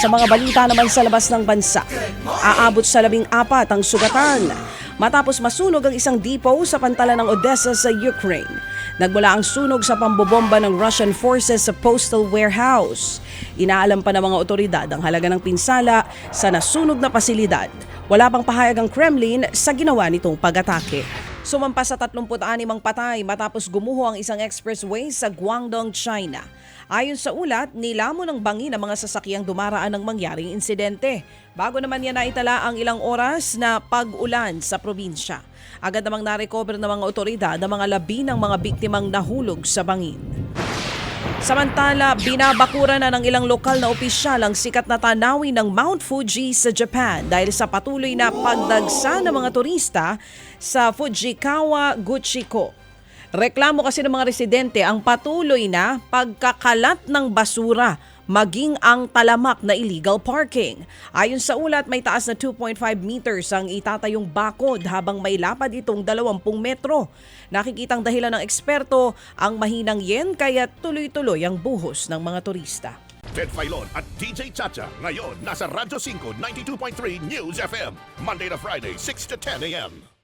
Sa mga balita naman sa labas ng bansa, aabot sa labing apat ang sugatan matapos masunog ang isang depot sa pantalan ng Odessa sa Ukraine. Nagmula ang sunog sa pambobomba ng Russian forces sa postal warehouse. Inaalam pa ng mga otoridad ang halaga ng pinsala sa nasunog na pasilidad. Wala pang pahayag ang Kremlin sa ginawa nitong pag-atake. Sumampa sa 36 ang patay matapos gumuho ang isang expressway sa Guangdong, China. Ayon sa ulat, nilamon ng bangin ang mga sasakyang dumaraan ng mangyaring insidente. Bago naman yan naitala ang ilang oras na pag-ulan sa probinsya. Agad namang narecover ng mga otoridad ang mga labi ng mga biktimang nahulog sa bangin. Samantala, binabakura na ng ilang lokal na opisyal ang sikat na tanawin ng Mount Fuji sa Japan dahil sa patuloy na pagdagsa ng mga turista sa Fujikawa Guchiko. Reklamo kasi ng mga residente ang patuloy na pagkakalat ng basura maging ang talamak na illegal parking. Ayon sa ulat, may taas na 2.5 meters ang itatayong bakod habang may lapad itong 20 metro. Nakikitang dahilan ng eksperto ang mahinang yen kaya tuloy-tuloy ang buhos ng mga turista. Ted Filon at DJ Chacha. Ngayon, nasa Radyo 5, 92.3 News FM. Monday to Friday, 6 to 10 a.m.